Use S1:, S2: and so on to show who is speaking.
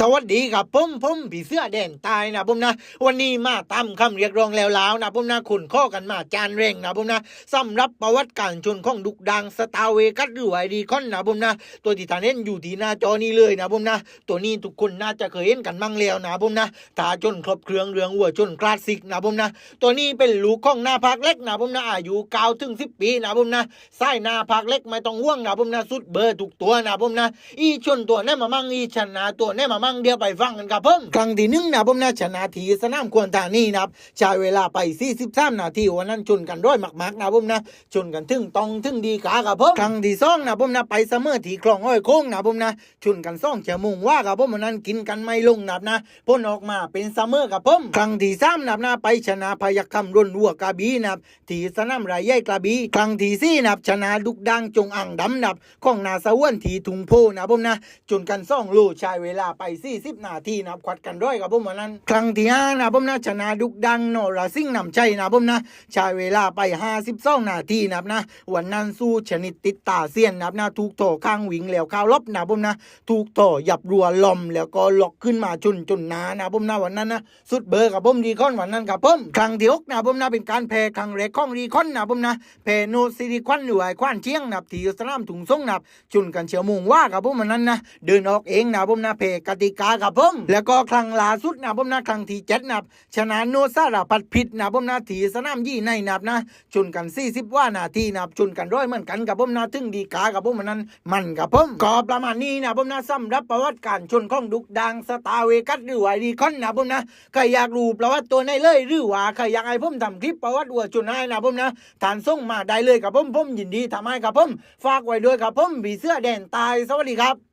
S1: สวัสดีครับผมผมผีเสื้อแดนตายนะผมนะ วันนี้มาตามคำเรียกร้องแล้วแล้วนะผมนะคุณข้อกันมาจานเร่งนะผมนะสำหรับประวัติการชนของดุกดังสตาเวกัสหรือไอดีคอนนะผมนะ ตัวที่ทานเห็นอยู่ที่หน้าจอนี้เลยนะผมนะ ตัวนี้ทุกคนน่าจะเคยเห็นกันมั่งแล้วนะผมนะตาจนครบเครื่องเรืองวัวจนคลาสสิกนะผมนะ ตัวนี้เป็นลูกของหน้าพักเล็กนะผมนะอายุเก้าถึงสิบปีนะผมนะไส้หน้าพักเล็กไม่ต้องห่วงนะผมนะสุดเบอร์ทุกตัวนะผมนะ อีชนตัวแน่มามั่งอีชนะตัวแน่มามั่งเดียวไปฟังกันครับเพิ่มครั้งที่หนึ่งนะผมนะชนะทีสนามควรตานี่นะครับใช้เวลาไป 43 นาทีวันนั้นชนกันร้อยมากๆนะผมนะชนกันถึงตองถึงดีขาครับผมครั้งที่สองนะผมนะไปเสมอที่คลองอ้อยโค้งนะผมนะชนกันสองชั่วโมงว่าครับผมวันนั้นกินกันไม่ลงนะนะพ้นออกมาเป็นเสมอครับผมครั้งที่สามนะนะไปชนะพยัคฆ์คำรุนวัวกระบีนะครับที่สนามไรใหญ่กระบีครั้งที่สี่นะชนะดุกดังจงอ่างดำนะครับของนาสะวนที่ทุงโพนะผมนะจนกันซ่องลูใช้เวลาไป40นาทีนะครับควัดกันร้อยกับผมวันนั้น ครั้งที่ห้านะผมนะชนะดุกดังโนราซิงนำใจนะผมนะใช้เวลาไป52นาทีนับนะวันนั้นสู้ชนิดติดตาเซียนนับนะถูกโถข้างวิงแล้วข้าวลบนะผมนะถูกโถหยับรัวลมแล้วก็ล็อกขึ้นมาจนจนหนานะผมนะวันนั้นนะสุดเบอร์กับผมดีคอนวันนั้นกับผมครั้งที่หกนะผมนะเป็นการแพ้ครั้งแรกของดีคอนนะผมนะแพ้โนซิริควันหรือไอควันเชียงนะที่สนามถุงส่งนะจนกันเชียวมุงว่ากับผมวันนั้นนะเดินออกเองนะผมนะเพกติกากับผมแล้วก็ครั้งล่าสุดนะผมนะครั้งที่เจ็ดนะชนะโนซาราพัดผิดนะผมนะทีสนามยี่ในนะนะชนกัน40ว่านาทีนะชนกันร้อยเหมือนกันกับผมนะถึงดีกากับผมวันนั้นมันกับผมก็ประมาณนี้นะผมนะสำหรับประวัติการชนของดุกดังสตาเวกัสหรือว่าดีคอนนะผมนะใครอยากรู้ประวัติตัวในเลยหรือว่าใครอยากให้ผมทำคลิปประวัติวัวชนให้นะผมนะฐานส่งมาได้เลยกับผมผมยินดีทำให้กับผมฝากไว้ด้วยกับผมบีเสื้อแดนตายสวัสดีครับ